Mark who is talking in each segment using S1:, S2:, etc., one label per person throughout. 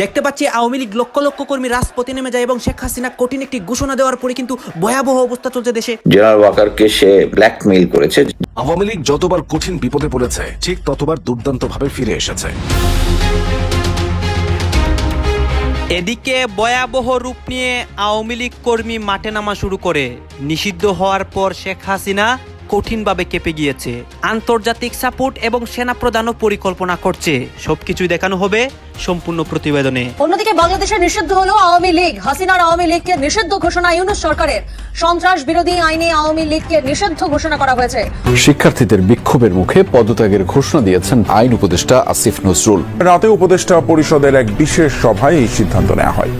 S1: দেখতে পাচ্ছি আওয়ামী লীগ লক্ষ লক্ষ কর্মী রাজপথে নেমে যায় এবং শেখ হাসিনা কঠিন একটি ঘোষণা দেওয়ার পরে কিন্তু ভয়াবহ অবস্থা চলছে দেশে।
S2: জেনারেল ওয়াকারকে সে ব্ল্যাকমেইল করেছে।
S3: আওয়ামী লীগ যতবার কঠিন বিপদে পড়েছে ঠিক ততবার দুর্দান্ত ভাবে ফিরে এসেছে।
S1: এদিকে ভয়াবহ রূপ নিয়ে আওয়ামী লীগ কর্মী মাঠে নামা শুরু করে। নিষিদ্ধ হওয়ার পর শেখ হাসিনা কঠিনভাবে কেঁপে গিয়েছে। আন্তর্জাতিক সাপোর্ট এবং সেনা প্রদানও পরিকল্পনা করছে। সবকিছুই দেখানো হবে সম্পূর্ণ প্রতিবেদনে।
S4: অন্যদিকে বাংলাদেশে নিষিদ্ধ হলো আওয়ামী লীগ। হাসিনার আওয়ামী লীগকে নিষিদ্ধ ঘোষণা ইউনুস সরকারের। সন্ত্রাস বিরোধী আইনে আওয়ামী লীগকে নিষিদ্ধ ঘোষণা করা হয়েছে।
S5: শিক্ষার্থীদের বিক্ষোভের মুখে পদত্যাগের ঘোষণা দিয়েছেন আইন উপদেষ্টা আসিফ নজরুল।
S6: রাতে উপদেষ্টা পরিষদের এক বিশেষ সভায় এই সিদ্ধান্ত নেওয়া হয়।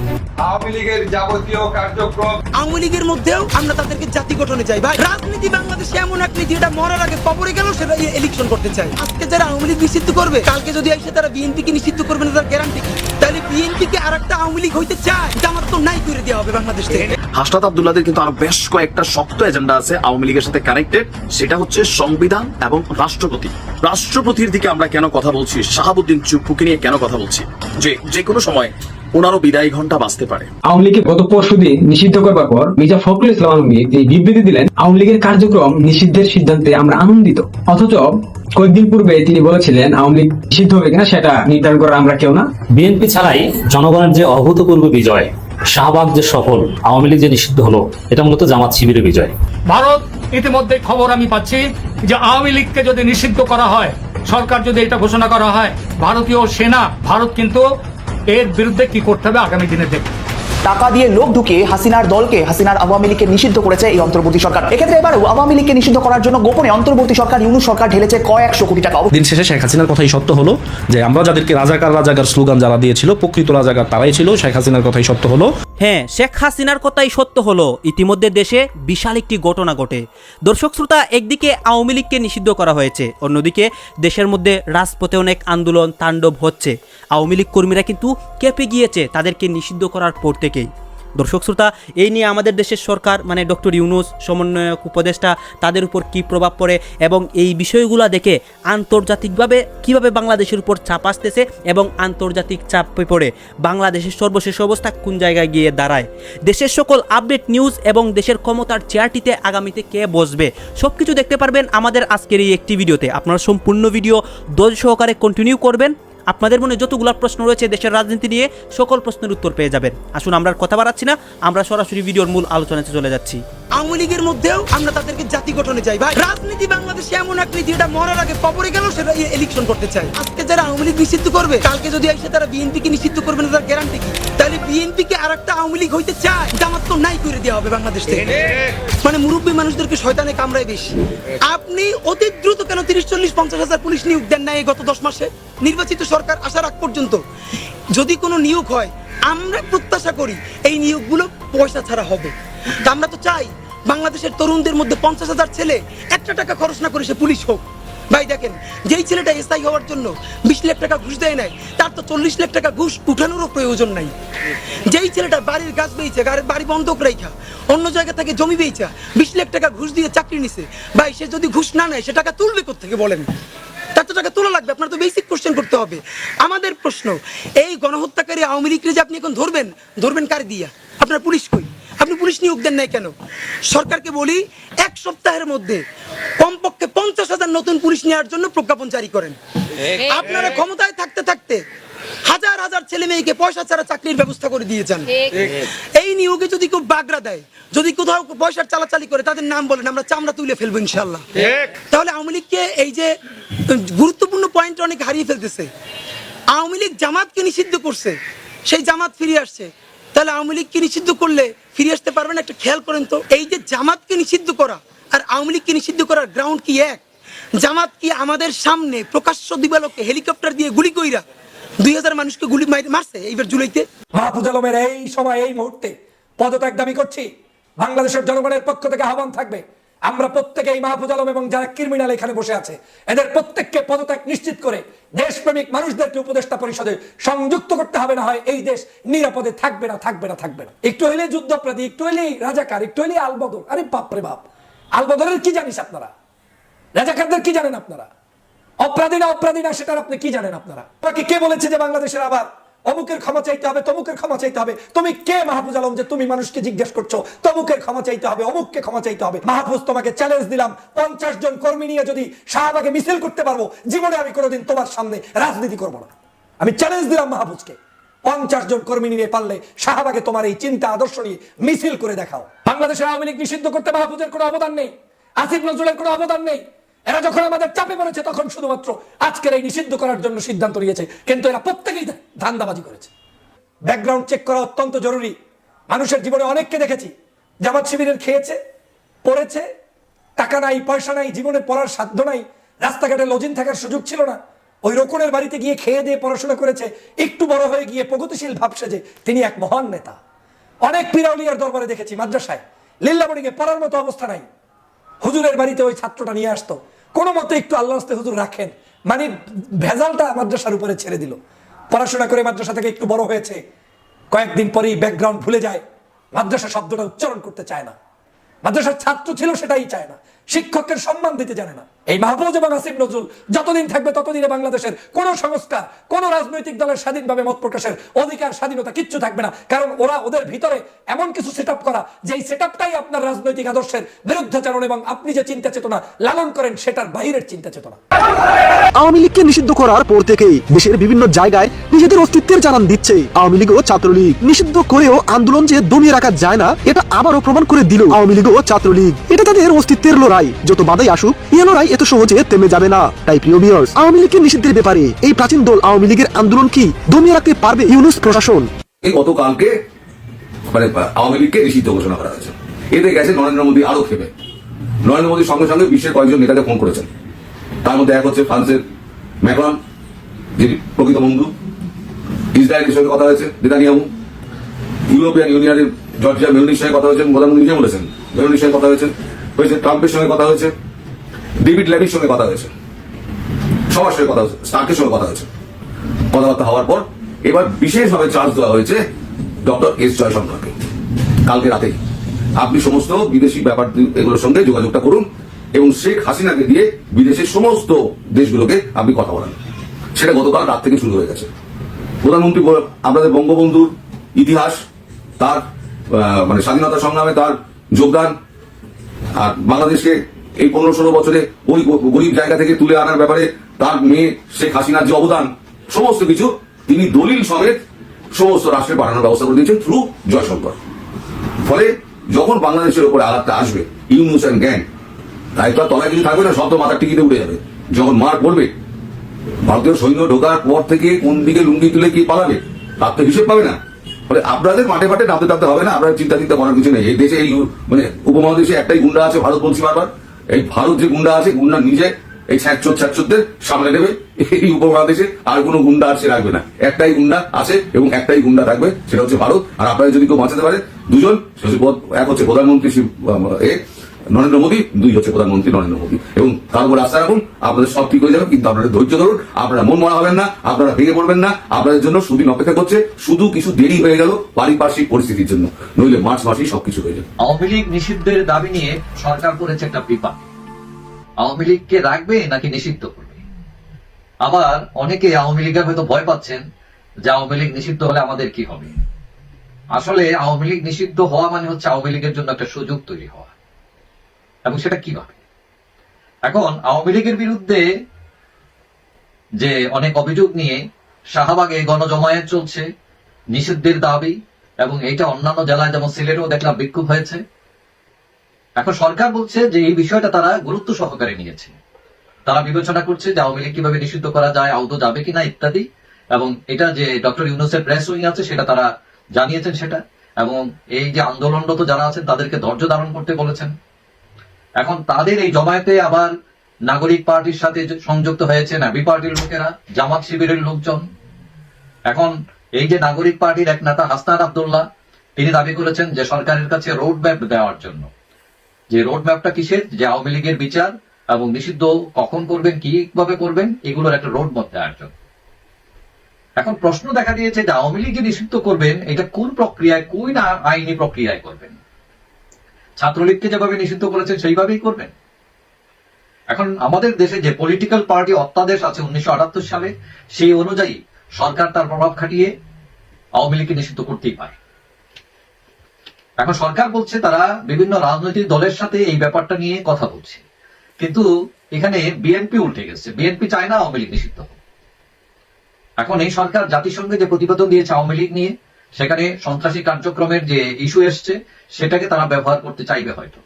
S7: আওয়ামী লীগের যাবতীয় কার্যক্রম
S8: আওয়ামী লীগের মধ্যেও আমরা তাদেরকে জাতি গঠনে চাই ভাই। এটা মরার আগে কবরে গেল সেটা ইলেকশন করতে আজকে যারা আওয়ামী লীগ নিষিদ্ধ করবে, কালকে যদি এসে তারা নিষিদ্ধ করবে না, তার গ্যারান্টি আর একটা আওয়ামী লীগ হইতে চায় তো নাই করে দেওয়া হবে বাংলাদেশ থেকে।
S9: হাসনাত কিন্তু আরও বেশ কয়েকটা শক্ত এজেন্ডা আছে আওয়ামী লীগের সাথে কানেক্টেড সেটা হচ্ছে সংবিধান এবং রাষ্ট্রপতি। রাষ্ট্রপতির দিকে আমরা কেন কথা বলছি? শাহাবুদ্দিন চুপ্পুকে নিয়ে কেন কথা বলছি? যে যে কোনো সময় ওনারও বিদায় ঘণ্টা বাঁচতে পারে।
S10: আওয়ামী লীগকে গত পরশু দিন নিষিদ্ধ করবার পর মির্জা ফখরুল ইসলাম আলমগীর এই বিবৃতি দিলেন আওয়ামী লীগের কার্যক্রম নিষিদ্ধের সিদ্ধান্তে আমরা আনন্দিত। অথচ কয়েকদিন পূর্বে তিনি বলেছিলেন আওয়ামী লীগ নিষিদ্ধ হবে কিনা সেটা নির্ধারণ করা আমরা কেউ না।
S11: বিএনপি ছাড়াই জনগণের যে অভূতপূর্ব বিজয় শাহবাগ যে সফল আওয়ামী লীগ যে নিষিদ্ধ হলো এটা মূলত জামাত শিবিরের বিজয়।
S8: ভারত ইতিমধ্যে খবর আমি পাচ্ছি যে আওয়ামী লীগকে যদি নিষিদ্ধ করা হয় সরকার যদি এটা ঘোষণা করা হয় ভারতীয় সেনা ভারত কিন্তু এর বিরুদ্ধে কি করতে হবে আগামী দিনে দেখবে।
S12: টাকা দিয়ে লোক ঢুকিয়ে হাসিনার দলকে হাসিনার আওয়ামী লীগকে নিষিদ্ধ করেছে এই অন্তর্বর্তী সরকার। এক্ষেত্রে এবারও আওয়ামী লীগকে নিষিদ্ধ করার জন্য গোপনে অন্তর্বর্তী সরকার ইউনুস সরকার ঢেলেছে কয়েকশো কোটি টাকা।
S11: দিন শেষে শেখ হাসিনার কথাই সত্য হলো যে আমরা যাদেরকে রাজাকার রাজাকার স্লোগান যারা দিয়েছিল প্রকৃত রাজাকার তারাই ছিল শেখ হাসিনার কথাই সত্য হলো।
S1: হ্যাঁ শেখ হাসিনার কথাই সত্য হলো। ইতিমধ্যে দেশে বিশাল একটি ঘটনা ঘটে। দর্শক শ্রোতা একদিকে আওয়ামী লীগকে নিষিদ্ধ করা হয়েছে অন্যদিকে দেশের মধ্যে রাজপথে অনেক আন্দোলন তাণ্ডব হচ্ছে। আওয়ামী লীগ কর্মীরা কিন্তু কেঁপে গিয়েছে তাদেরকে নিষিদ্ধ করার পর থেকেই। দর্শক শ্রোতা, এই নিয়ে আমাদের দেশের সরকার মানে ডক্টর ইউনুস, সমন্বয়ক, উপদেষ্টা, তাদের উপর কি প্রভাব পড়ে এবং এই বিষয়গুলো দেখে আন্তর্জাতিকভাবে কীভাবে বাংলাদেশের উপর চাপ আসতেছে এবং আন্তর্জাতিক চাপে পড়ে, বাংলাদেশের সর্বশেষ অবস্থা কোন জায়গায় গিয়ে দাঁড়ায়? দেশের সকল আপডেট নিউজ এবং দেশের ক্ষমতার চেয়ারটিতে আগামীতে কে বসবে সব কিছু দেখতে পারবেন আমাদের আজকের এই একটি ভিডিওতে। আপনারা সম্পূর্ণ ভিডিও ধৈর্য সহকারে কন্টিনিউ করবেন। আপনাদের মনে যতগুলো প্রশ্ন রয়েছে দেশের রাজনীতি নিয়ে সকল প্রশ্নের উত্তর পেয়ে যাবেন। আসুন আমরা কথা বাড়াচ্ছি না, আমরা সরাসরি ভিডিওর মূল আলোচনাতে চলে যাচ্ছি।
S8: আওয়ামী লীগের মধ্যেও আমরা তাদেরকে জাতি গঠনে চাই। ভাই, রাজনীতি বাংলাদেশে এমন এক নীতি, এটা মরার আগে কবরে গেল সেটা ইলেকশন করতে চাই আজকে যারা আওয়ামী লীগ নিষিদ্ধ করবে, কালকে যদি এসে তারা বিএনপি কে নিষিদ্ধ করবে না, তার গ্যারান্টি কি? তাহলে বিএনপি কে আর একটা আওয়ামী লীগ হইতে চায়, জামাত তো নাই করে দেওয়া হবে বাংলাদেশ থেকে। মানে মুরব্বী মানুষদেরকে শয়তানে কামড়ায় বেশি। আপনি অতি দ্রুত কেন তিরিশ, চল্লিশ, পঞ্চাশ হাজার পুলিশ নিয়োগ দেন না এই গত দশ মাসে? নির্বাচিত সরকার আসার আগ পর্যন্ত। যদি কোনো নিয়োগ হয়, আমরা প্রত্যাশা করি এই নিয়োগগুলো পয়সা ছাড়া হবে। আমরা তো চাই বাংলাদেশের তরুণদের মধ্যে পঞ্চাশ হাজার ছেলে, একটা টাকা খরচ না করে সে পুলিশ হোক। ভাই, দেখেন, যেই ছেলেটা এসআই হওয়ার জন্য বিশ লাখ টাকা ঘুষ দেয় নাই, তার তো চল্লিশ লাখ টাকা ঘুষ উঠানোরও প্রয়োজন নাই। যেই ছেলেটা বাড়ির গাছ বেয়েছে বাড়ি বন্ধক রেখা, অন্য জায়গা থেকে জমি বেয়েছে বিশ লাখ টাকা ঘুষ দিয়ে চাকরি নিছে, ভাই, সে যদি ঘুষ না নেয়, সে টাকা তুলবে কোথেকে বলেন? তার তো টাকা তোলা লাগবে, আপনার তো বেসিক কোশ্চেন করতে হবে। আমাদের প্রশ্ন, এই গণহত্যাকারী আওয়ামী লীগকে যে আপনি এখন ধরবেন ধরবেন কার দিয়া? আপনার পুলিশ কই? আপনি পুলিশ নিয়োগ দেন নাই কেন? সরকারকে বলি এক সপ্তাহের মধ্যে কমপক্ষে পঞ্চাশ হাজার নতুন পুলিশ নেওয়ার জন্য প্রজ্ঞাপন জারি করেন। আপনারা ক্ষমতায় থাকতে থাকতে হাজার হাজার ছেলে মেয়েকে পয়সা ছাড়া চাকরির ব্যবস্থা করে দিয়েছেন এই নিয়োগে যদি কেউ বাগড়া দেয় যদি কোথাও পয়সার চালাচালি করে তাদের নাম বলেন আমরা চামড়া তুলে ফেলব ইনশাল্লাহ তাহলে আওয়ামী লীগকে এই যে গুরুত্বপূর্ণ পয়েন্ট অনেক হারিয়ে ফেলতেছে। আওয়ামী লীগ জামাতকে নিষিদ্ধ করছে সেই জামাত ফিরে আসছে। তাহলে আওয়ামী লীগকে নিষিদ্ধ করলে ফিরে আসতে পারবেন একটা খেয়াল করেন তো। এই যে জামাতকে নিষিদ্ধ করা আর আওয়ামী লীগকে নিষিদ্ধ করার গ্রাউন্ড কি এক? জামাত কি আমাদের সামনে প্রকাশ্য দিবালোকে হেলিকপ্টার দিয়ে গুলি কইরা দুই হাজার মানুষকে গুলি মারছে এইবার জুলাইতে? মাহফুজ আলমের এই সময়, এই মুহূর্তে পদত্যাগ দাবি করছি। বাংলাদেশের জনগণের পক্ষ থেকে আহ্বান থাকবে আমরা প্রত্যেকে এই মাহফুজ আলম এবং যারা ক্রিমিনাল এখানে বসে আছে, এদের প্রত্যেককে পদত্যাগ নিশ্চিত করে দেশপ্রেমিক মানুষদেরকে উপদেষ্টা পরিষদে সংযুক্ত করতে হবে, না হয় এই দেশ নিরাপদে থাকবে না থাকবে না থাকবে না। একটু হইলে যুদ্ধপ্রাধী একটু হইলেই রাজাকার, একটু হইলেই আলবদর। আরে বাপরে বাপ। আলবদরের কি জানিস আপনারা? রাজাকারদের কি জানেন আপনারা? অপরাধী না অপরাধী না, সেটার আপনি কি জানেন আপনারা? কে বলেছে যে বাংলাদেশের আবার
S13: অমুকের ক্ষমা চাইতে হবে তমুকের ক্ষমা চাইতে হবে। তুমি কে, মাহফুজ আলম, যে তুমি মানুষকে জিজ্ঞেস করছ? তমুকের ক্ষমা চাইতে হবে, অমুককে ক্ষমা চাইতে হবে। মাহফুজ, তোমাকে চ্যালেঞ্জ দিলাম। পঞ্চাশ জন কর্মী নিয়ে যদি শাহবাগে মিছিল করতে পারব, জীবনে আমি কোনোদিন তোমার সামনে রাজনীতি করব না। আমি চ্যালেঞ্জ দিলাম মাহফুজকে। পঞ্চাশ জন কর্মী নিয়ে পারলে শাহবাগে তোমার এই চিন্তা, আদর্শ নিয়ে মিছিল করে দেখাও। বাংলাদেশের আওয়ামী লীগ নিষিদ্ধ করতে মাহফুজের কোনো অবদান নেই। আসিফ নজরুলের কোনো অবদান নেই। এরা যখন আমাদের চাপে পড়েছে, তখন শুধুমাত্র আজকের এই নিষিদ্ধ করার জন্য সিদ্ধান্ত নিয়েছে। কিন্তু এরা প্রত্যেকেই ধান্দাবাজি করেছে। ব্যাকগ্রাউন্ড চেক করা অত্যন্ত জরুরি। মানুষের জীবনে অনেককে দেখেছি, জামাত শিবিরের খেয়েছে, পড়েছে, টাকা নাই, পয়সা নাই, জীবনে পড়ার সাধ্য নাই, রাস্তাঘাটে লজিন থাকার সুযোগ ছিল না। ওই রোকনের বাড়িতে গিয়ে খেয়ে দিয়ে পড়াশোনা করেছে, একটু বড় হয়ে গিয়ে প্রগতিশীল ভাবছে যে তিনি এক মহান নেতা। অনেক পিরাউলিয়ার দরবারে দেখেছি, মাদ্রাসায়। লিল্লামণিকে পড়ার মতো অবস্থা নাই। হুজুরের বাড়িতে ওই ছাত্রটা নিয়ে আসতো। কোনো মতে একটু আল্লাহ হস্তে হুজুর রাখেন। মানে ভেজালটা মাদ্রাসার উপরে ছেড়ে দিল। পড়াশোনা করে মাদ্রাসা থেকে একটু বড় হয়েছে। কয়েকদিন পরেই ব্যাকগ্রাউন্ড ভুলে যায়। মাদ্রাসা শব্দটা উচ্চারণ করতে চায় না। মাদ্রাসার ছাত্র ছিল সেটাই চায় না। শিক্ষকের সম্মান দিতে জানে না। এই মাহফুজ এবং আসিফ নজরুল যতদিন থাকবে ততদিনে বাংলাদেশের কোন সংস্কার, কোন রাজনৈতিক দলের স্বাধীনভাবে মত প্রকাশের অধিকার, স্বাধীনতা কিচ্ছু থাকবে না। কারণ ওরা ওদের ভিতরে এমন কিছু সেট করা যে সেট আপনার রাজনৈতিক আদর্শের বিরুদ্ধাচরণ এবং আপনি যে চিন্তা চেতনা লালন করেন, সেটার বাইরের চিন্তা চেতনা।
S12: আওয়ামী লীগকে নিষিদ্ধ করার পর থেকেই দেশের বিভিন্ন জায়গায় নিজেদের অস্তিত্বের জানান দিচ্ছে। আওয়ামী লীগ ও ছাত্রলীগ নিষিদ্ধ করেও আন্দোলন যে দমিয়ে রাখা যায় না, এটা আবারও প্রমাণ করে দিল আওয়ামী লীগ ও ছাত্রলীগ। এটা তাদের অস্তিত্বের লড়াই। যত বাধাই আসুক, এ লড়াই এত সহজে থেমে যাবে না। তাই প্রিয় ভিউয়ার্স আওয়ামী লীগের নিষিদ্ধের ব্যাপারে এই প্রাচীন দল আওয়ামী লীগের আন্দোলন কি দমিয়ে রাখতে পারবে ইউনুস প্রশাসন?
S14: গতকালকে মানে আওয়ামী লীগকে নিষিদ্ধ ঘোষণা করা হয়েছে। এতে গেছে নরেন্দ্র মোদী আরও খেপে নরেন্দ্র মোদীর সঙ্গে সঙ্গে বিশ্বের কয়েকজন নেতাকে ফোন করেছেন। তার মধ্যে এক হচ্ছে ফ্রান্সের ম্যাক্রন, যিনি প্রকৃত বন্ধু। ইসরায়েলের সঙ্গে কথা হয়েছে নেতানিয়াহু ইউরোপিয়ান ইউনিয়নের জর্জিয়া মেলনির সঙ্গে কথা হয়েছেন প্রধানমন্ত্রী নিজে বলেছেন, মেলনির সঙ্গে কথা হয়েছে হয়েছে ট্রাম্পের সঙ্গে কথা হয়েছে, ডেভিড ল্যাভির সঙ্গে কথা হয়েছে, সবার সঙ্গে কথা হয়েছে, স্টার্কের সঙ্গে কথা হয়েছে। কথাবার্তা হওয়ার পর এবার বিশেষভাবে চার্জ দেওয়া হয়েছে ডক্টর এস জয়শঙ্করকে। কালকে রাতেই আপনি সমস্ত বিদেশি ব্যাপার এগুলোর সঙ্গে যোগাযোগটা করুন এবং শেখ হাসিনাকে দিয়ে বিদেশের সমস্ত দেশগুলোকে আপনি কথা বলান। সেটা গতকাল রাত থেকে শুরু হয়ে গেছে। প্রধানমন্ত্রী আপনাদের বঙ্গবন্ধুর ইতিহাস, তার মানে স্বাধীনতা সংগ্রামে তার যোগদান, আর বাংলাদেশকে এই পনেরো ষোলো বছরে ওই গরিব জায়গা থেকে তুলে আনার ব্যাপারে তার মেয়ে শেখ হাসিনার যে অবদান, সমস্ত কিছু তিনি দলিল সমেত সমস্ত রাষ্ট্রে পাঠানোর ব্যবস্থা করে দিয়েছেন থ্রু জয়শঙ্কর ফলে যখন বাংলাদেশের উপরে আঘাতটা আসবে, ইউনুস অ্যান্ড গ্যাং তাই তো তলায় কিছু থাকবে না, সব তো মাথার টিকিতে উঠে যাবে। যখন মার পড়বে ভারতীয় সৈন্য ঢোকার পর থেকে কোন দিকে লুঙ্গি তুলে কি পালাবে, তার তো হিসেব পাবে না। ফলে আপনাদের মাঠে মাঠে নামতে টামতে হবে না, আপনার চিন্তা চিন্তা করার কিছু নেই। এই দেশে এই মানে উপমহাদেশে একটাই গুন্ডা আছে ভারত বলছি বারবার। এই ভারত যে গুন্ডা আছে, গুন্ডা নিজে এই ছ্যাচর ছ্যাচরদের সামনে নেবে। এই উপমহাদেশে আর কোনো গুন্ডা আর সে রাখবে না। একটাই গুন্ডা আছে এবং একটাই গুন্ডা থাকবে, সেটা হচ্ছে ভারত। আর আপনারা যদি কেউ বাঁচাতে পারে, দুজন এক হচ্ছে প্রধানমন্ত্রী এ নরেন্দ্র মোদী, দুই হচ্ছে প্রধানমন্ত্রী নরেন্দ্র মোদী। এবং তার উপর আস্থা রাখুন, আপনাদের সব ঠিক হয়ে যাবে, কিন্তু আপনারা ধৈর্য ধরুন, আপনারা মন মরা হবেন না, আপনারা ভেঙে পড়বেন না, আপনাদের জন্য সুদিন অপেক্ষা করছে, শুধু কিছু দেরি হয়ে গেল পারিপার্শ্বিক পরিস্থিতির জন্য, নইলে মার্চ মাসেই সবকিছু হয়ে যাবে।
S15: আওয়ামী লীগ নিষিদ্ধের দাবি নিয়ে সরকার করেছে একটা বিপাক। আওয়ামী লীগকে রাখবে নাকি নিষিদ্ধ করবে? আবার অনেকে আওয়ামী লীগের হয়তো ভয় পাচ্ছেন যে আওয়ামী লীগ নিষিদ্ধ হলে আমাদের কি হবে? আসলে আওয়ামী লীগ নিষিদ্ধ হওয়া মানে হচ্ছে আওয়ামী লীগের জন্য একটা সুযোগ তৈরি হওয়া। এবং সেটা কীভাবে? এখন আওয়ামী লীগের বিরুদ্ধে যে অনেক অভিযোগ নিয়ে শাহবাগে গণজমায়েত চলছে, নিষিদ্ধের দাবি, এবং এটা অন্যান্য জেলায় যেমন সিলেটেও দেখলাম বিক্ষোভ হয়েছে। এখন সরকার বলছে যে এই বিষয়টা তারা গুরুত্ব সহকারে নিয়েছে। তারা বিবেচনা করছে যে আওয়ামী লীগ কীভাবে নিষিদ্ধ করা যায় আউদো যাবে কিনা ইত্যাদি, এবং এটা যে ডক্টর ইউনুসের প্রেস উইং আছে সেটা তারা জানিয়েছেন সেটা, এবং এই যে আন্দোলনরত যারা আছেন তাদেরকে ধৈর্য ধারণ করতে বলেছেন। এখন তাদের এই জমায়েতে আবার নাগরিক পার্টির সাথে সংযুক্ত হয়েছে নাবি পার্টির লোকেরা, জামাত শিবিরের লোকজন। এখন এই যে নাগরিক পার্টির এক নেতা হাসনাত আবদুল্লাহ, তিনি দাবি করেছেন যে সরকারের কাছে রোড ম্যাপ দেওয়ার জন্য। যে রোড ম্যাপটা কিসের? যে আওয়ামী লীগের বিচার এবং নিষিদ্ধ কখন করবেন কীভাবে করবেন, এগুলোর একটা রোড ম্যাপ দেওয়ার জন্য। এখন প্রশ্ন দেখা দিয়েছে যে আওয়ামী লীগ যে নিষিদ্ধ করবেন, এটা কোন প্রক্রিয়ায়, কোন আইনি প্রক্রিয়ায় করবেন? ছাত্রলীগকে যেভাবে নিষিদ্ধ করেছেন সেইভাবেই করবেন এখন আমাদের দেশে যে পলিটিক্যাল পার্টি অত্যাদেশ আছে উনিশশো সালে, সেই অনুযায়ী সরকার তার প্রভাব খাটিয়ে আওয়ামী লীগকে নিষিদ্ধ করতেই পারে। এখন সরকার বলছে তারা বিভিন্ন রাজনৈতিক দলের সাথে এই ব্যাপারটা নিয়ে কথা বলছে। কিন্তু এখানে বিএনপি উল্টে গেছে। বিএনপি চায় না আওয়ামী লীগ নিষিদ্ধ এখন এই সরকার জাতিসংঘে যে প্রতিবেদন দিয়েছে আওয়ামী লীগ নিয়ে সেখানে সন্ত্রাসী কার্যক্রমের যে ইস্যু এসছে, সেটাকে তারা ব্যবহার করতে চাইবে হয়তো।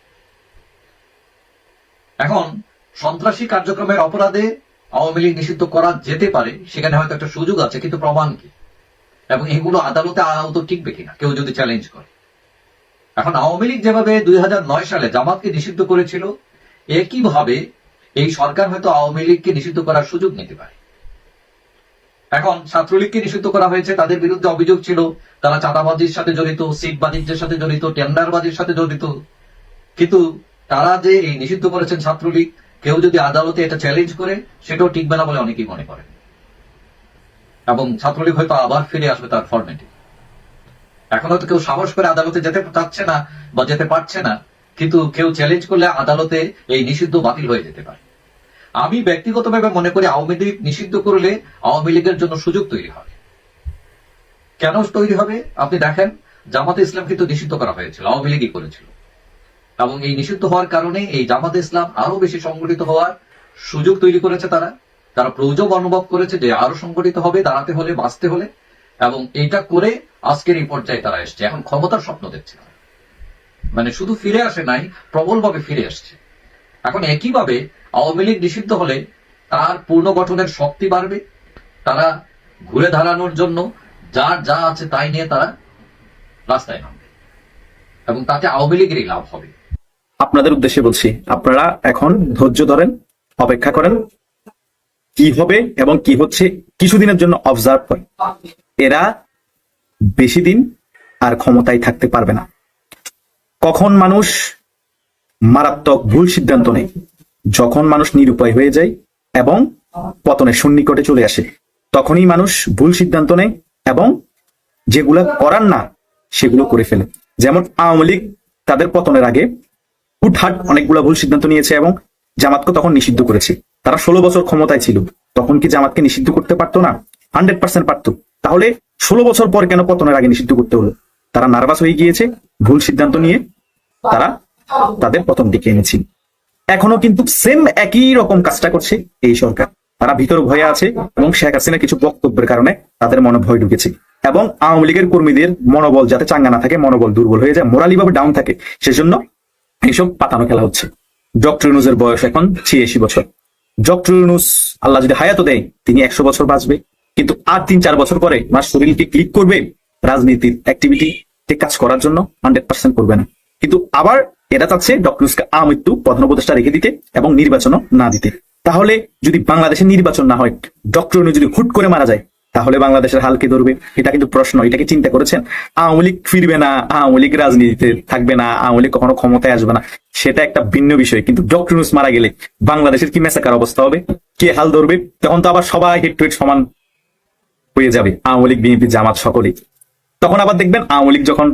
S15: এখন, সন্ত্রাসী কার্যক্রমের অপরাধে আওয়ামী লীগ নিষিদ্ধ করা যেতে পারে, সেখানে হয়তো একটা সুযোগ আছে, কিন্তু প্রমাণ কি? এবং এগুলো আদালতে আদৌ টিকবে কিনা, কেউ যদি চ্যালেঞ্জ করে। এখন আওয়ামী লীগ যেভাবে দুই হাজার নয় সালে জামাতকে নিষিদ্ধ করেছিল, একইভাবে এই সরকার হয়তো আওয়ামী লীগকে নিষিদ্ধ করার সুযোগ নিতে পারে। এখন ছাত্রলীগকে নিষিদ্ধ করা হয়েছে, তাদের বিরুদ্ধে অভিযোগ ছিল, তারা চাঁদাবাজির সাথে জড়িত, সিট বাণিজ্যের সাথে জড়িত, টেন্ডারবাজির সাথে জড়িত। কিন্তু তারা যে এই নিষিদ্ধ করেছেন ছাত্রলীগ, কেউ যদি আদালতে এটা চ্যালেঞ্জ করে, সেটাও টিকবে না বলে অনেকেই মনে করেন। এবং ছাত্রলীগ হয়তো আবার ফিরে আসবে তার ফর্মেটে এখন হয়তো কেউ সাহস করে আদালতে যেতে চাচ্ছে না বা যেতে পারছে না, কিন্তু কেউ চ্যালেঞ্জ করলে আদালতে এই নিষিদ্ধ বাতিল হয়ে যেতে পারে। আমি ব্যক্তিগতভাবে মনে করি আওয়ামী লীগ নিষিদ্ধ করলে আওয়ামী লীগের জন্য সুযোগ তৈরি হবে। কেন তৈরি হবে? আপনি দেখেন, জামাতে ইসলাম কিন্তু নিষিদ্ধ করা হয়েছিল, আওয়ামী লীগই করেছিল। এবং এই নিষিদ্ধ হওয়ার কারণে এই জামাতে ইসলাম আরও বেশি সংগঠিত হওয়ার সুযোগ তৈরি করেছে তারা। তারা প্রয়োজন অনুভব করেছে যে আরও সংগঠিত হবে, দাঁড়াতে হলে, বাঁচতে হলে। এবং এটা করে আজকের এই পর্যায়ে তারা এসছে। এখন ক্ষমতার স্বপ্ন দেখছে মানে শুধু ফিরে আসে নাই, প্রবলভাবে ফিরে আসছে। এখন একইভাবে আওয়ামী লীগ নিষিদ্ধ হলে তার পুনর্গঠনের শক্তি বাড়বে, তারা ঘুরে দাঁড়ানোর জন্য যার যা আছে তাই নিয়ে তারা রাস্তায় নামবে এবং তাতে আওয়ামী লীগেরই লাভ হবে।
S9: আপনাদের উদ্দেশ্যে বলছি, আপনারা এখন ধৈর্য ধরেন, অপেক্ষা করেন, কি হবে এবং কি হচ্ছে কিছুদিনের জন্য অবজার্ভ করেন। এরা বেশি দিন আর ক্ষমতায় থাকতে পারবে না। কখন মানুষ মারাত্মক ভুল সিদ্ধান্ত নেয়? যখন মানুষ নিরুপায় হয়ে যায় এবং পতনের সন্নিকটে চলে আসে, তখনই মানুষ ভুল সিদ্ধান্ত নেয় এবং যেগুলো করার না, সেগুলো করে ফেলে। যেমন আওয়ামী লীগ তাদের পতনের আগে হুটহাট অনেকগুলো ভুল সিদ্ধান্ত নিয়েছে এবং জামাতকে তখন নিষিদ্ধ করেছে। তারা ষোলো বছর ক্ষমতায় ছিল। তখন কি জামাতকে নিষিদ্ধ করতে পারতো না? হান্ড্রেড পার্সেন্ট পারতো। তাহলে ষোলো বছর পর কেন পতনের আগে নিষিদ্ধ করতে হলো? তারা নার্ভাস হয়ে গিয়েছে, ভুল সিদ্ধান্ত নিয়ে তারা তাদের পতন দিকে এনেছে। এখনও কিন্তু সেম একই রকম কাজটা করছে এই সরকার। তারা ভিতর ভয়ে আছে এবং শেখ হাসিনা কিছু বক্তব্যের কারণে তাদের মনে ভয় ঢুকেছে এবং আওয়ামী লীগের কর্মীদের মনোবল যাতে চাঙ্গা না থাকে, মনোবল দুর্বল হয়ে যায় মোরালি ভাবে ডাউন থাকে, সেজন্য এইসব পাতানো খেলা হচ্ছে। ডক্টর ইউনুসের বয়স এখন ছিয়াশি বছর। ডক্টর ইউনুস আল্লাহ যদি হায়াত দেয়, তিনি একশো বছর বাঁচবে। কিন্তু আর তিন চার বছর পরে আমার শরীরকে ক্লিক করবে, রাজনীতির অ্যাক্টিভিটি কাজ করার জন্য হান্ড্রেড পার্সেন্ট করবে না। কিন্তু আবার এরা চাচ্ছে ডক্টর আমৃত্যু প্রধান উপদেষ্টা রেখে দিতে এবং নির্বাচনও না দিতে। তাহলে যদি বাংলাদেশে নির্বাচন না হয়, ডক্টর যদি হুট করে মারা যায়, তাহলে বাংলাদেশের হালকে ধরবে? এটা কিন্তু প্রশ্ন এটাকে চিন্তা করেছেন? আওয়ামী লীগ ফিরবে না, আওয়ামী লীগ রাজনীতিতে থাকবে না, আওয়ামী লীগ কখনো ক্ষমতায় আসবে না, সেটা একটা ভিন্ন বিষয়। কিন্তু ডক্টর মারা গেলে বাংলাদেশের কি মেসাকার অবস্থা হবে? কে হাল ধরবে? তখন তো আবার সবাই হেড টু হেড সমান হয়ে যাবে, আওয়ামী লীগ, বিএনপি, জামাত সকলেই। তখন আবার দেখবেন আওয়ামী লীগ যখন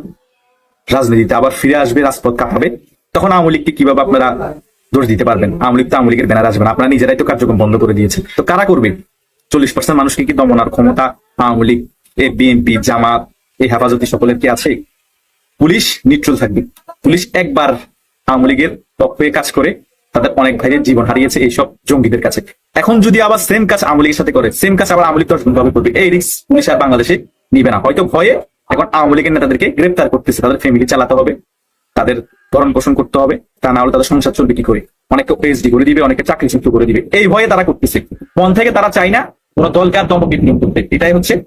S9: রাজনীতিতে আবার ফিরে আসবে, রাজপথ কাঁপাবে। তখন আওয়ামী লীগকে কীভাবে আপনারা দোষ দিতে পারবেন? আওয়ামী লীগ তো আওয়ামী লীগের ব্যানার আসবে আপনারা নিজেরাই তো কার্যক্রম বন্ধ করে দিয়েছে তো কারা করবে? চল্লিশ পার্সেন্ট মানুষকে কি দমনার ক্ষমতা? আওয়ামী লীগ, এ বিএনপি জামাত, এই হেফাজতি সকলের কি আছে? পুলিশ নিউট্রাল থাকবে। পুলিশ একবার আওয়ামী লীগের পক্ষে কাজ করে, তাদের অনেক ভাইয়ের জীবন হারিয়েছে এইসব জঙ্গিদের কাছে। এখন যদি আবার সেম কাজ আওয়ামী লীগের সাথে করে সেম কাজ আবার আওয়ামী লীগ দর্শন করবে, এই রিক্স পুলিশ আর বাংলাদেশে নিবে না। হয়তো ভয়ে এখন আওয়ামী লীগের নেতাদেরকে গ্রেপ্তার করতেছে, তাদের ফ্যামিলি চালাতে হবে, তাদের ভরণ পোষণ করতে হবে, তা না হলে তাদের সংসার চলবে কি করে? অনেকে পিএইচডি করে দিবে অনেকে চাকরি চুক্ত করে দিবে। এই ভয়ে তারা করতেছে। মন থেকে তারা চায় না কোন দলকে আর নিয়ম করতে। এটাই হচ্ছে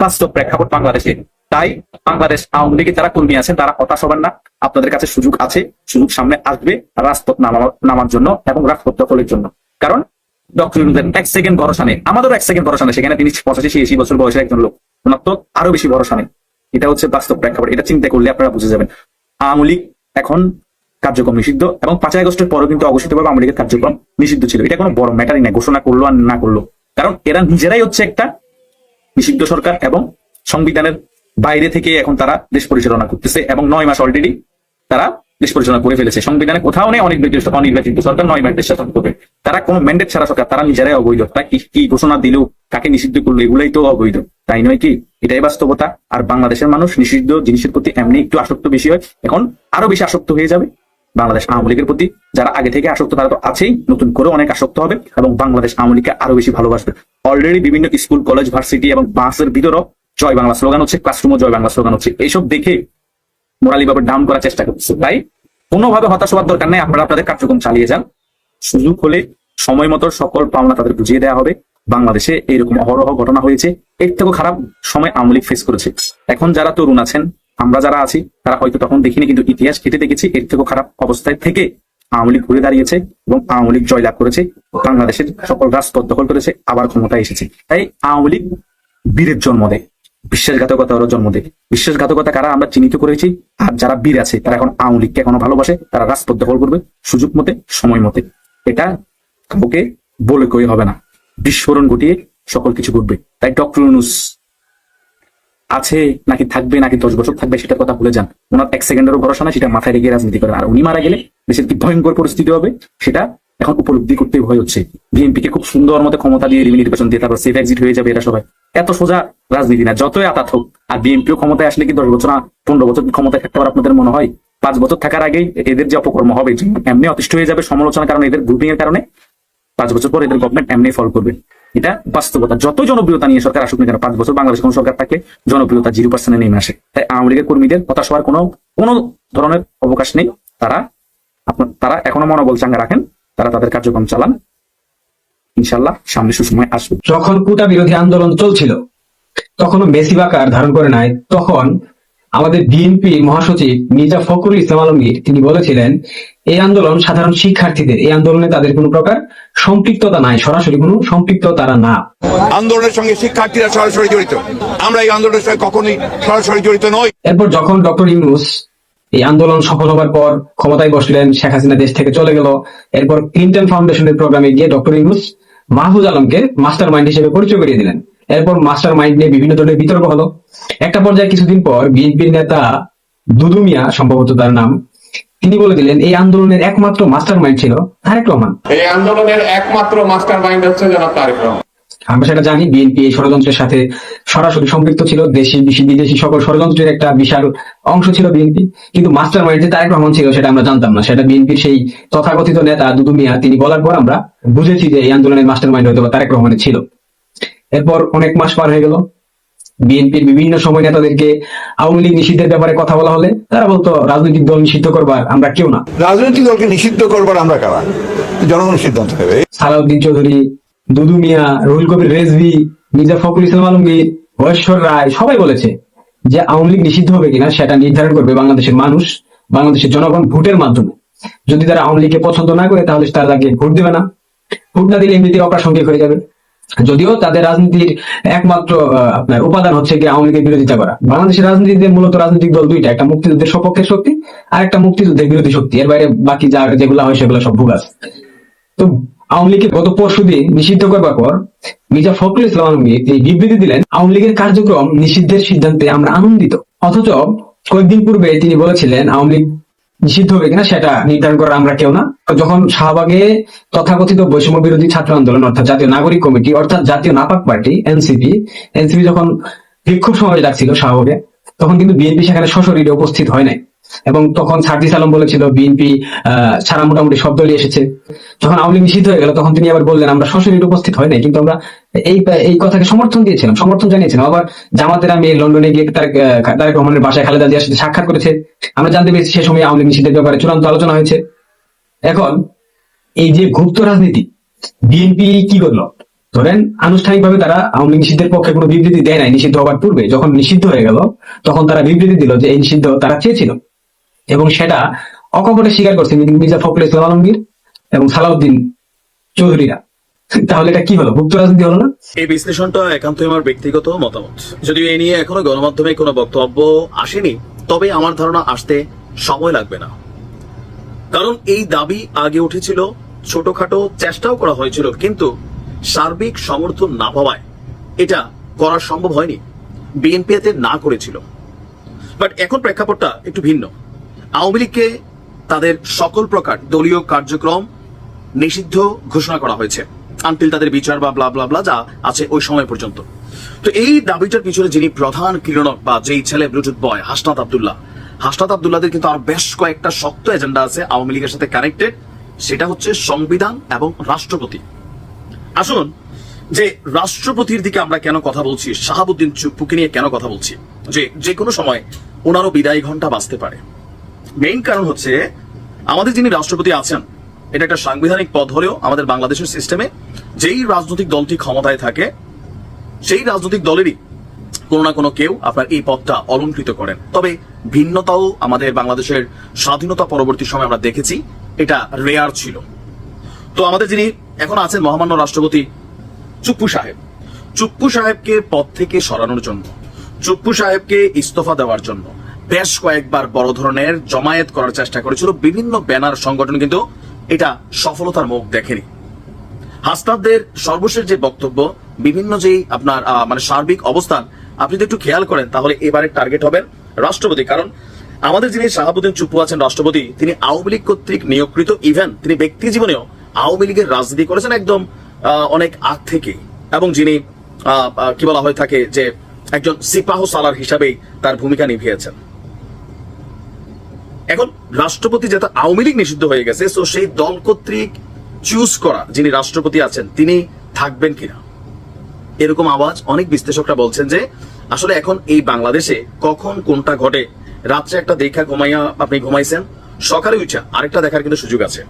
S9: বাস্তব প্রেক্ষাপট বাংলাদেশে। তাই বাংলাদেশ আওয়ামী লীগের যারা কর্মী আছেন, তারা হতাশ হবেন না। আপনাদের কাছে সুযোগ আছে, সুযোগ সামনে আসবে রাজপথ নামা- নামার জন্য এবং রাজপথ দখলের জন্য। কারণ ডক্টর এক সেকেন্ড ভরসা নেই। আমাদেরও এক সেকেন্ড ভরসা নেই। সেখানে তিনি পঁচাশি, ছিয়াশি বছর বয়সের একজন লোক। ওনার তো আরও বেশি ভরসা নেই। এটা হচ্ছে বাস্তব প্রেক্ষাপট এটা চিন্তা করলে আপনারা বুঝে যাবেন। আওয়ামী লীগ এখন কার্যক্রম নিষিদ্ধ এবং পাঁচই আগস্টের পরও কিন্তু অঘোষিতভাবে আওয়ামী লীগের কার্যক্রম নিষিদ্ধ ছিল। এটা কোনো বড় ম্যাটারই না ঘোষণা করল আর না করল। কারণ এরা নিজেরাই হচ্ছে একটা নিষিদ্ধ সরকার এবং সংবিধানের বাইরে থেকে এখন তারা দেশ পরিচালনা করতেছে এবং নয় মাস অলরেডি তারা দেশ পরিচালনা করে ফেলেছে। সংবিধানে কোথাও নেই অনেক অনির্বাচিত সরকার, নয় ম্যান্ডেট শাসন করবে। তারা কোনো ম্যান্ডেট ছাড়া সরকার, তারা নিজেরাই অবৈধ। তারা কি কি ঘোষণা দিল, কাকে নিষিদ্ধ করল, এগুলাই তো অবৈধ। তাই নয় কি? এটাই বাস্তবতা। আর বাংলাদেশের মানুষ নিষিদ্ধ জিনিসের প্রতি এমনি একটু আসক্ত বেশি হয়। এখন আরও বেশি আসক্ত হয়ে যাবে। বাংলাদেশ আওয়ামী লীগের প্রতি যারা আগে থেকে আসক্ত, তারা তো আছেই। নতুন করে অনেক আসক্ত হবে এবং বাংলাদেশ আওয়ামী লীগকে আরও বেশি ভালোবাসবে। অলরেডি বিভিন্ন স্কুল, কলেজ, ভার্সিটি এবং বাসের ভিতরেও জয় বাংলা স্লোগান হচ্ছে ক্লাসরুমও জয় বাংলা স্লোগান হচ্ছে। এইসব দেখে মোরালি ভাবে ডাউন করার চেষ্টা করছে তাই কোনোভাবে হতাশ হওয়ার দরকার নেই, আপনারা আপনাদের কার্যক্রম চালিয়ে যান। সুযোগ হলে সময় মতো সকল পাওনা তাদের বুঝিয়ে দেওয়া হবে। বাংলাদেশে এরকম অহরহ ঘটনা হয়েছে। এর থেকেও খারাপ সময় আওয়ামী ফেস করেছে। এখন যারা তরুণ আছেন, আমরা যারা আছি, তারা হয়তো তখন দেখিনি, কিন্তু ইতিহাস কেটে দেখেছি, এর থেকেও খারাপ অবস্থায় থেকে আওয়ামী লীগ ঘুরে দাঁড়িয়েছে এবং আওয়ামী লীগ জয়লাভ করেছে। বাংলাদেশের সকল রাজপথ দখল করেছে, আবার ক্ষমতায় এসেছে। তাই আওয়ামী লীগ বীরের জন্ম দেয়। বিশ্বাসঘাতকতারও জন্ম দেবে। বিশ্বাসঘাতকতা কারা? আমরা চিহ্নিত করেছি। আর যারা বীর আছে, তারা এখন আওয়ামী লীগকে এখনও ভালোবাসে, তারা রাজপথ দখল করবে, সুযোগ মতে, সময় মতে। এটা কাউকে বলে কই হবে না। বিস্ফোরণ ঘটিয়ে সকল কিছু ঘটবে। তাই ডক্টর ইউনুস আছে নাকি থাকবে, নাকি দশ বছর থাকবে, সেটার কথা ভুলে যান। ওনার এক সেকেন্ডেরও ভরসা না সেটা মাথায় রেখে রাজনীতি করেন। আর উনি মারা গেলে দেশের কি ভয়ঙ্কর পরিস্থিতি হবে, সেটা এখন উপলব্ধি করতে ভয় হচ্ছে। বিএনপি কে খুব সুন্দর মতো ক্ষমতা দিয়ে নির্বাচন দিয়ে তারপর সেফ এক্সিট হয়ে যাবে এরা সবাই। এত সোজা রাজনীতি না, যতই আতাত হোক, আর বিএনপিও ক্ষমতায় আসলে কি দশ বছর না, পনেরো বছর ক্ষমতায় থাকতে পারে আপনাদের মনে হয়? পাঁচ বছর থাকার আগেই এদের যে অপকর্ম হবে এমনি অতিষ্ঠ হয়ে যাবে সমালোচনার কারণে, এদের গ্রুপিং এর কারণে, পাঁচ বছর পর এদের গভর্নমেন্ট এমনি ফল করবে। এটা বাস্তবতা। যত জনপ্রিয়তা নিয়ে সরকার আসুক না কেন, পাঁচ বছর বাংলাদেশ কোন সরকার থাকলে জনপ্রিয়তা জিরো পার্সেন্টে নেমে আসে। তাই আওয়ামী লীগের কর্মীদের হতাশ হওয়ার কোনো কোনো ধরনের অবকাশ নেই। তারা তারা এখনও মনোবল চাঙ্গা রাখেন, তারা তাদের কার্যক্রম চালান। ইনশাল্লাহ সামনে সুসময় আসবে।
S10: যখন কুটা বিরোধী আন্দোলন চলছিল তখনও মেসিব আকার ধারণ করে নাই তখন আমাদের বিএনপি মহাসচিব মির্জা ফখরুল ইসলাম আলমগীর তিনি বলেছিলেন এই আন্দোলন সাধারণ শিক্ষার্থীদের এই আন্দোলনে তাদের কোনো প্রকার সম্পৃক্ততা নাই সরাসরি কোনো সম্পৃক্ত তারা না।
S7: আন্দোলনের সঙ্গে শিক্ষার্থীরা সরাসরি জড়িত। আমরা এই আন্দোলনের সঙ্গে কখনোই সরাসরি জড়িত নই।
S10: এরপর যখন ডক্টর ইউনুস এই আন্দোলন সফল হবার পর ক্ষমতায় বসলেন শেখ হাসিনা দেশ থেকে চলে গেল এরপর ক্লিন্টন ফাউন্ডেশনের প্রোগ্রামে গিয়ে ডক্টর ইউনুস মাহফুজ আলমকে মাস্টার মাইন্ড হিসেবে পরিচয় করিয়ে দিলেন। এরপর মাস্টার মাইন্ড নিয়ে বিভিন্ন ধরনের বিতর্ক হলো। একটা পর্যায়ে কিছুদিন পর বিএনপির নেতা দুদু মিয়া, সম্ভবত তার নাম, তিনি বলে দিলেন, এই আন্দোলনের একমাত্র মাস্টার মাইন্ড ছিল তারেক রহমান।
S7: এই আন্দোলনের একমাত্র মাস্টার মাইন্ড হচ্ছে জনাব তারেক রহমান।
S10: আমরা সেটা জানি বিএনপি এই ষড়যন্ত্রের সাথে সরাসরি সম্পৃক্ত ছিল দেশি বিদেশি সকল ষড়যন্ত্রের একটা বিশাল অংশ ছিল বিএনপি। কিন্তু মাস্টার মাইন্ড যে তারেক রহমান ছিল সেটা আমরা জানতাম না। সেটা বিএনপির সেই তথাকথিত নেতা দুদু মিয়া তিনি বলার পর আমরা বুঝেছি যে এই আন্দোলনের মাস্টার মাইন্ড হয়তো তারেক রহমানের ছিল। এরপর অনেক মাস পার হয়ে গেল। বিএনপির বিভিন্ন সময় নেতাদেরকে আওয়ামী লীগ নিষিদ্ধের ব্যাপারে কথা বলা হলে তারা বলতো রাজনৈতিক দল নিষিদ্ধ করবার আমরা কেউ না।
S7: রাজনৈতিক দলকে নিষিদ্ধ করবার আমরা কারা? জনগণ সিদ্ধান্ত নেবে।
S10: সালাউদ্দিন চৌধুরী দুদু মিয়া, রুহুল কবির রেজভি, মির্জা ফখরুল ইসলাম আলমগীর বয়েশ্বর রায়, সবাই বলেছে যে আওয়ামী লীগ নিষিদ্ধ হবে কিনা সেটা নির্ধারণ করবে বাংলাদেশের মানুষ, বাংলাদেশের জনগণ ভোটের মাধ্যমে। যদি তারা আওয়ামী লীগকে পছন্দ না করে, তাহলে তারা তাকে ভোট দেবে না। ভোট না দিলে এমনিতে অপ্রাসঙ্গিক হয়ে যাবে। যদিও তাদের রাজনীতির একমাত্র আপনার উপাদান হচ্ছে কি আওয়ামী লীগের বিরোধিতা করা। বাংলাদেশের রাজনীতিতে মূলত রাজনৈতিক দল দুইটা, একটা মুক্তিযুদ্ধের সপক্ষের শক্তি আর একটা মুক্তিযুদ্ধের বিরোধী শক্তি। এর বাইরে বাকি যা যেগুলো হয় সেগুলো সব ভুগাস তো আওয়ামী লীগকে গত পরশু দিন নিষিদ্ধ করবার পর মির্জা ফখরুল ইসলাম আলমগীর এই বিবৃতি দিলেন, আওয়ামী লীগের কার্যক্রম নিষিদ্ধের সিদ্ধান্তে আমরা আনন্দিত। অথচ কয়েকদিন পূর্বে তিনি বলেছিলেন, আওয়ামী লীগ নিষিদ্ধ হবে কিনা সেটা নির্ধারণ করার আমরা কেউ না। যখন শাহবাগে তথাকথিত বৈষম্য বিরোধী ছাত্র আন্দোলন, অর্থাৎ জাতীয় নাগরিক কমিটি, অর্থাৎ জাতীয় নাপাক পার্টি, এনসিপি এনসিপি যখন বিক্ষোভ সমাবেশ ডাকছিল শাহবাগে, তখন কিন্তু বিএনপি সেখানে সশরীরে উপস্থিত হয় নাই। এবং তখন সার্জিস আলম বলেছিল বিএনপি ছাড়া মোটামুটি সব দলই এসেছে। যখন আওয়ামী লীগ নিষিদ্ধ হয়ে গেল তখন তিনি আবার বললেন আমরা সশরীরে উপস্থিত হয় নাই। কিন্তু আমরা এই এই কথাকে সমর্থন দিয়েছিলাম সমর্থন জানিয়েছিলাম। আবার জামাতের আমি লন্ডনে গিয়ে আহ, তারেক রহমানের বাসায় খালেদা জিয়ার সাথে সাক্ষাৎ করেছে। আমরা জানতে পেরেছি সে সময় আওয়ামী লীগ নিষিদ্ধের ব্যাপারে চূড়ান্ত আলোচনা হয়েছে। এখন এই যে গুপ্ত রাজনীতি বিএনপি কি করল? ধরেন আনুষ্ঠানিকভাবে তারা আওয়ামী লীগ নিষিদ্ধের পক্ষে কোনো বিবৃতি দেয় নাই নিষিদ্ধ হওয়ার পূর্বে। যখন নিষিদ্ধ হয়ে গেল তখন তারা বিবৃতি দিল যে এই নিষিদ্ধ তারা চেয়েছিল। এবং সেটা অকপটে স্বীকার করছে মির্জা ফখরুল ইসলাম আলমগীর এবং সালাউদ্দিন চৌধুরীরা। তাহলে এটা কি হলো? গুপ্ত রাজনীতি হলো না?
S9: এই বিশ্লেষণটা একান্তই আমার ব্যক্তিগত মতামত। যদিও এ নিয়ে এখনও গণমাধ্যমে কোনো বক্তব্য আসেনি, তবে আমার ধারণা আসতে সময় লাগবে না। কারণ এই দাবি আগে উঠেছিল, ছোটখাটো চেষ্টাও করা হয়েছিল, কিন্তু সার্বিক সমর্থন না পাওয়ায় এটা করা সম্ভব হয়নি। বিএনপি এতে না করেছিল। বাট এখন প্রেক্ষাপটটা একটু ভিন্ন। আওয়ামী লীগকে
S16: তাদের সকল প্রকার দলীয় কার্যক্রম নিষিদ্ধ ঘোষণা করা হয়েছে আনটিল তাদের বিচার বা ব্লা ব্লা ব্লা যা আছে ওই সময় পর্যন্ত। তো এই দাবিটার পিছনে যিনি প্রধান কিরণক বা যেই ছেলে ব্লুটুথ বয় হাসনাত আবদুল্লাহ, হাসনাত আব্দুল্লাহদের কিন্তু আর বেশ কয়েকটা শক্ত এজেন্ডা আছে আওয়ামী লীগের সাথে কানেক্টেড সেটা হচ্ছে সংবিধান এবং রাষ্ট্রপতি। আসুন যে রাষ্ট্রপতির দিকে আমরা কেন কথা বলছি, শাহাবুদ্দিন চুপ্পুকে নিয়ে কেন কথা বলছি, যে যে কোনো সময় ওনারও বিদায় ঘণ্টা বাঁচতে পারে। মেইন কারণ হচ্ছে আমাদের যিনি রাষ্ট্রপতি আছেন, এটা একটা সাংবিধানিক পদ হলেও আমাদের বাংলাদেশের সিস্টেমে যেই রাজনৈতিক দলটি ক্ষমতায় থাকে, সেই রাজনৈতিক দলেরই কোনো না কোনো কেউ আপনার এই পদটা অলঙ্কৃত করেন। তবে ভিন্নতাও আমাদের বাংলাদেশের স্বাধীনতা পরবর্তী সময় আমরা দেখেছি, এটা রেয়ার ছিল। তো আমাদের যিনি এখন আছেন মহামান্য রাষ্ট্রপতি চুপ্পু সাহেব, চুপ্পু সাহেবকে পদ থেকে সরানোর জন্য, চুপ্পু সাহেবকে ইস্তফা দেওয়ার জন্য বেশ কয়েকবার বড় ধরনের জমায়েত করার চেষ্টা করেছিল। বিভিন্ন ব্যানার সংগঠন কিন্তু এটা সফলতার মুখ দেখেনি। হাসনাদদের সর্বশেষ যে বক্তব্য, বিভিন্ন যেই আপনার মানে সার্বিক অবস্থান, আপনি যদি একটু খেয়াল করেন, তাহলে এবারে টার্গেট হবেন রাষ্ট্রপতি। কারণ আমাদের যিনি শাহাবুদ্দিন চুপু আছেন রাষ্ট্রপতি, তিনি আওয়ামী লীগ কর্তৃক নিয়োগকৃত ইভেন, তিনি ব্যক্তি জীবনেও আওয়ামী লীগের রাজনীতি করেছেন একদম অনেক আগ থেকে এবং যিনি কি বলা হয়ে থাকে যে একজন সিপাহ সালার হিসাবেই তার ভূমিকা নিভিয়েছেন। এখন রাষ্ট্রপতি যেটা আওয়ামী লীগ নিষিদ্ধ হয়ে গেছে তো সেই দল কর্তৃক চুজ করা যিনি রাষ্ট্রপতি আছেন, তিনি থাকবেন কিনা? এরকম আওয়াজ অনেক বিশ্লেষকরা বলছেন যে, আসলে এখন এই বাংলাদেশে কখন কোনটা ঘটে? রাত্রে একটা দেখা ঘুমাইয়া আপনি ঘুমাইছেন, সকালে উঠা আরেকটা দেখার কিন্তু সুযোগ আছে।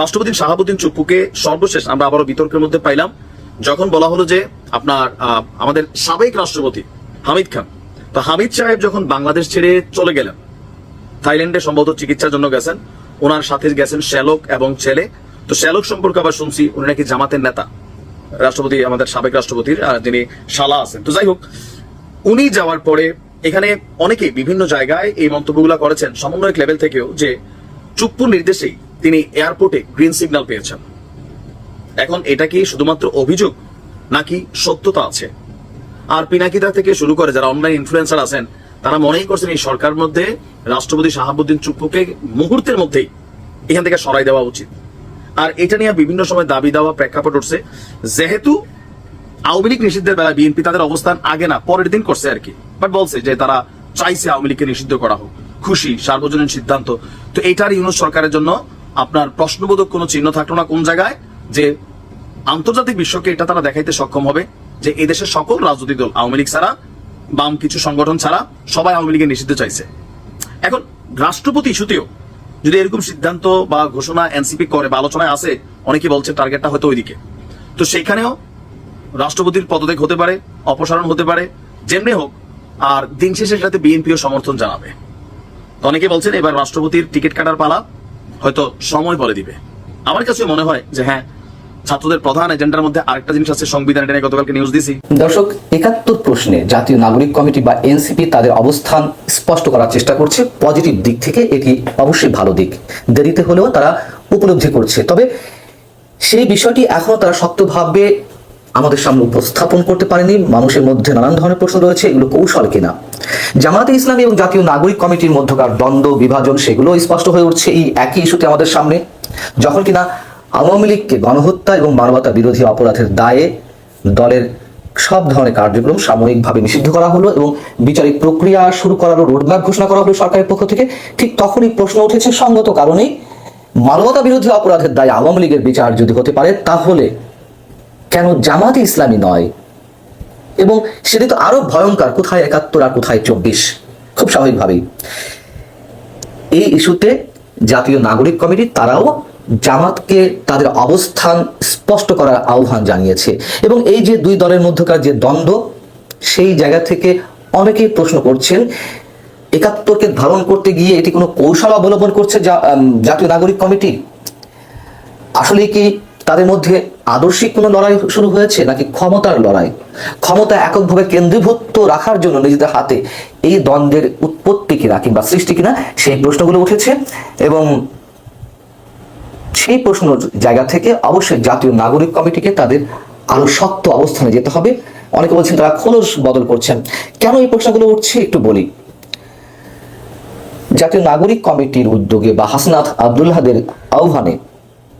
S16: রাষ্ট্রপতি শাহাবুদ্দিন চুপ্পুকে সর্বশেষ আমরা আবারও বিতর্কের মধ্যে পাইলাম, যখন বলা হলো যে আপনার আমাদের সাবেক রাষ্ট্রপতি হামিদ খান, তো হামিদ সাহেব যখন বাংলাদেশ ছেড়ে চলে গেলেন থাইল্যান্ডে সম্ভবত চিকিৎসার জন্য গেছেন। ওনার সাথে গেছেন শ্যালক এবং ছেলে। তো শ্যালক সম্পর্কে আবার শুনছি, উনি নাকি জামাতের নেতা। রাষ্ট্রপতি, আমাদের সাবেক রাষ্ট্রপতির যিনি শালা আছেন। তো যাই হোক, উনি যাওয়ার পরে এখানে অনেকে বিভিন্ন জায়গায় এই মন্তব্যগুলো করেছেন সমন্বয়ক লেভেল থেকেও যে চুপ্পুর নির্দেশেই তিনি এয়ারপোর্টে গ্রিন সিগন্যাল পেয়েছেন। এখন এটা কি শুধুমাত্র অভিযোগ, নাকি সত্যতা আছে? আর পিনাকিদা থেকে শুরু করে যারা অনলাইন ইনফ্লুয়েন্সার আছেন তারা মনেই করছেন এই সরকার মধ্যে রাষ্ট্রপতি শাহাবুদ্দিন চুপ্পুকে মুহূর্তের মধ্যেই এখান থেকে সরাই দেওয়া উচিত। আর এটা নিয়ে বিভিন্ন সময় দাবি দেওয়া প্রেক্ষাপট উঠছে। যেহেতু আওয়ামী লীগ নিষিদ্ধের বেলা বিএনপি তাদের অবস্থান আগে না, পরের দিন করছে আর কি। বাট বলছে যে তারা চাইছে আওয়ামী লীগকে নিষিদ্ধ করা হোক। খুশি, সার্বজনীন সিদ্ধান্ত। তো এইটার ইউনুস সরকারের জন্য আপনার প্রশ্নবোধক কোনো চিহ্ন থাকল না কোন জায়গায়? যে আন্তর্জাতিক বিশ্বকে এটা তারা দেখাইতে সক্ষম হবে যে এদেশের সকল রাজনৈতিক দল, আওয়ামী লীগ ছাড়া বাম কিছু সংগঠন ছাড়া সবাই আওয়ামী লীগের নিষিদ্ধ চাইছে। এখন রাষ্ট্রপতি ইস্যুতেও যদি এরকম সিদ্ধান্ত বা ঘোষণা এনসিপি করে বা আলোচনায় আসে, অনেকে বলছে টার্গেটটা হয়তো ওইদিকে। তো সেইখানেও রাষ্ট্রপতির পদত্যাগ হতে পারে, অপসারণ হতে পারে, যেমনি হোক, আর দিন শেষে সাথে বিএনপিও সমর্থন জানাবে। অনেকে বলছেন এবার রাষ্ট্রপতির টিকিট কাটার পালা হয়তো সময় বলে দিবে। আমার কাছে মনে হয় যে হ্যাঁ ছাত্রদের প্রধান এজেন্ডার মধ্যে আরেকটা জিনিস আছে সংবিধান, এটা নিয়ে গতকালকে নিউজ দিছি।
S17: দর্শক, একাত্তর প্রশ্নে জাতীয় নাগরিক কমিটি বা এনসিপি তাদের অবস্থান স্পষ্ট করার চেষ্টা করছে। পজিটিভ দিক থেকে এটি অবশ্যই ভালো দিক। দেরিতে হলেও তারা উপলব্ধি করছে। তবে সেই বিষয়টি এখনও তারা শক্তভাবে আমাদের সামনে উপস্থাপন করতে পারেনি। মানুষের মধ্যে নানান ধরনের প্রশ্ন রয়েছে, এগুলো কৌশল কিনা? জামাতে ইসলামী এবং জাতীয় নাগরিক কমিটির মধ্যকার দ্বন্দ্ব, বিভাজন, সেগুলো স্পষ্ট হয়ে উঠছে এই একই ইস্যুতে আমাদের সামনে। যখন কিনা আওয়ামী লীগকে গণহত্যা এবং মানবতা বিরোধী অপরাধের দায়ে দলের সব ধরনের কার্যক্রম সাময়িকভাবে নিষিদ্ধ করা হলো এবং বিচারিক প্রক্রিয়া শুরু করারও রোডম্যাপ ঘোষণা করা হলো সরকারের পক্ষ থেকে। ঠিক তখনই প্রশ্ন উঠেছে সঙ্গত কারণেই মানবতা বিরোধী অপরাধের দায়ে আওয়ামী লীগের বিচার যদি হতে পারে, তাহলে কেন জামাতে ইসলামী নয়? এবং সেটি তো আরও ভয়ঙ্কর, কোথায় একাত্তর আর কোথায় চব্বিশ? খুব স্বাভাবিকভাবেই। এই ইস্যুতে জাতীয় নাগরিক কমিটি, তারাও জামাতকে তাদের অবস্থান স্পষ্ট করার আহ্বান জানিয়েছে। এবং এই যে দুই দলের মধ্যকার যে দ্বন্দ্ব, সেই জায়গা থেকে অনেকেই প্রশ্ন করছেন, একাত্তরকে ধারণ করতে গিয়ে এটি কোনো কৌশল অবলম্বন করছে জাতীয় নাগরিক কমিটি? আসলে কি তাদের মধ্যে আদর্শিক কোনো লড়াই শুরু হয়েছে নাকি ক্ষমতার লড়াই? ক্ষমতা এককভাবে কেন্দ্রীভূত রাখার জন্য নিজেদের হাতে এই দ্বন্দ্বের উৎপত্তি কিনা কিংবা সৃষ্টি কিনা, সেই প্রশ্নগুলো উঠেছে। এবং সেই প্রশ্ন জায়গা থেকে অবশ্যই জাতীয় নাগরিক কমিটিকে তাদের আরও শক্ত অবস্থানে যেতে হবে। অনেকে বলছেন, তারা খোলস বদল করছেন। কেন এই প্রশ্নগুলো উঠছে একটু বলি। জাতীয় নাগরিক কমিটির উদ্যোগে বা হাসনাত আবদুল্লাহদের আহ্বানে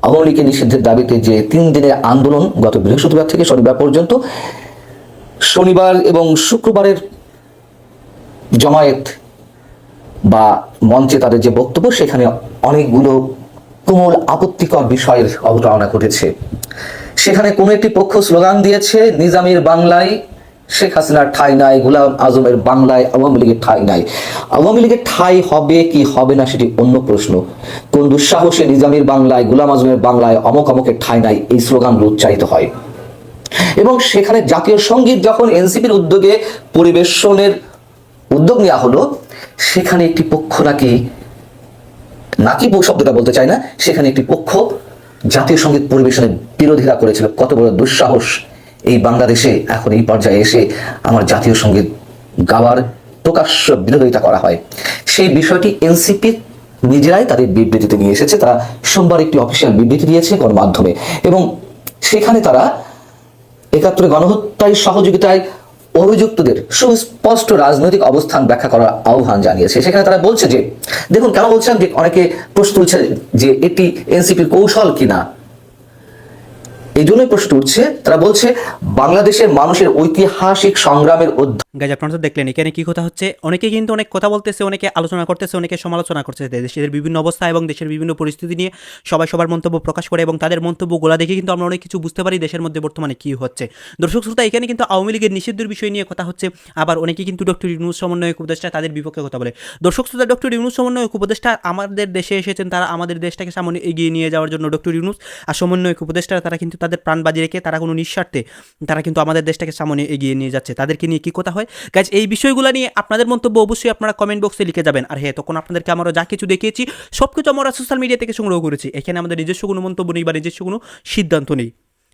S17: আওয়ামী লীগের নিষিদ্ধের দাবিতে যে তিন দিনের আন্দোলন গত বৃহস্পতিবার থেকে শনিবার পর্যন্ত, শনিবার এবং শুক্রবারের জমায়েত বা মঞ্চে তাদের যে বক্তব্য, সেখানে অনেকগুলো তুমুল আপত্তিকর বিষয়ের অবতারণা ঘটেছে। সেখানে কোনো একটি পক্ষ স্লোগান দিয়েছে, নিজামের বাংলায় শেখ হাসিনার ঠাই নাই, গোলাম আজমের বাংলায় আওয়ামী লীগের ঠাই নাই। আওয়ামী লীগের ঠাই হবে কি হবে না সেটি অন্য প্রশ্ন। কোন দুঃসাহসে নিজামের বাংলায়, গোলাম আজমের বাংলায় অমক অমকের ঠাই নাই এই স্লোগানগুলো উচ্চারিত হয়। এবং সেখানে জাতীয় সংগীত যখন এনসিপির উদ্যোগে পরিবেশনের উদ্যোগ নেওয়া হলো, সেখানে একটি পক্ষ নাকি নাকি বউ শব্দটা বলতে চায় না, সেখানে একটি পক্ষ জাতীয় সংগীত পরিবেশনের বিরোধিতা করেছিল। কত বড় দুঃসাহস এই বাংলাদেশে এখন এই পর্যায়ে এসে আমার জাতীয় সংগীত গাওয়ার প্রকাশ্য বিরোধিতা করা হয়। সেই বিষয়টি এনসিপি নিজেরাই তাদের বিবৃতিতে নিয়ে এসেছে। তারা সোমবার একটি অফিসিয়াল বিবৃতি দিয়েছে গণমাধ্যমে এবং সেখানে তারা একাত্তরে গণহত্যায় সহযোগিতায় অভিযুক্তদের সুস্পষ্ট রাজনৈতিক অবস্থান ব্যাখ্যা করার আহ্বান জানিয়েছে। সেখানে তারা বলছে যে, দেখুন, কেন বলছেন যে অনেকে প্রশ্ন তুলছে যে এটি এনসিপির কৌশল কিনা? এই জন্যই প্রশ্ন উঠছে তারা বলছে, বাংলাদেশের মানুষের ঐতিহাসিক সংগ্রামের
S1: গাইজ, আপনারা তো দেখলেন, এখানে কি কথা হচ্ছে? অনেকে কিন্তু অনেক কথা বলতেছে, অনেকে আলোচনা করতেছে, অনেকে সমালোচনা করতেছে। দেশের বিভিন্ন অবস্থা এবং দেশের বিভিন্ন পরিস্থিতি নিয়ে সবাই সবার মন্তব্য প্রকাশ করে এবং তাদের মন্তব্যগুলো দেখে কিন্তু আমরা অনেক কিছু বুঝতে পারি দেশের মধ্যে বর্তমানে কী হচ্ছে। দর্শক শ্রোতা, এখানে কিন্তু আওয়ামী লীগের নিষিদ্ধের বিষয় নিয়ে কথা হচ্ছে। আবার অনেকে কিন্তু ডক্টর ইউনুস সমন্বয়ক উপদেষ্টা তাদের বিপক্ষে কথা বলে। দর্শক শ্রোতা, ডক্টর ইউনুস সমন্বয়ক উপদেষ্টা আমাদের দেশে এসেছেন, তারা আমাদের দেশটাকে সামনে এগিয়ে নিয়ে যাওয়ার জন্য ডক্টর ইউনুস। আর সমন্বয়ক উপদেষ্টা তারা কিন্তু তাদের প্রাণ বাজি রেখে তারা কোনো নিঃস্বার্থে তারা কিন্তু আমাদের দেশটাকে সামনে এগিয়ে নিয়ে যাচ্ছে। তাদেরকে নিয়ে কি কথা হয়? গাছ এই বিষয়গুলো নিয়ে আপনাদের মন্তব্য অবশ্যই আপনারা কমেন্ট বক্সে লিখে যাবেন। আর হ্যাঁ তখন আপনাদেরকে আমরা যা কিছু দেখিয়েছি সব কিছু আমরা সোশ্যাল মিডিয়া থেকে সংগ্রহ করেছি। এখানে আমাদের নিজস্ব কোনো মন্তব্য নেই বা নিজস্ব কোনো সিদ্ধান্ত নেই।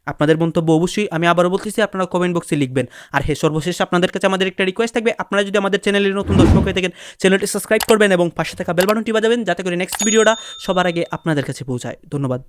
S1: আপনাদের মন্তব্য অবশ্যই আমি আবারও বলতেছি, আপনারা কমেন্ট বক্সে লিখবেন। আর হ্যাঁ সর্বশেষ আপনাদের কাছে আমাদের একটা রিকোয়েস্ট থাকবে। আপনারা যদি আমাদের চ্যানেলে নতুন দর্শক হয়ে থাকেন চ্যানেলটি সাবস্ক্রাইব করবেন এবং পাশে থাকা বেল বাটনটি বাজাবেন, যাতে করে নেক্সট ভিডিওটা সবার আগে আপনাদের কাছে পৌঁছায়। ধন্যবাদ।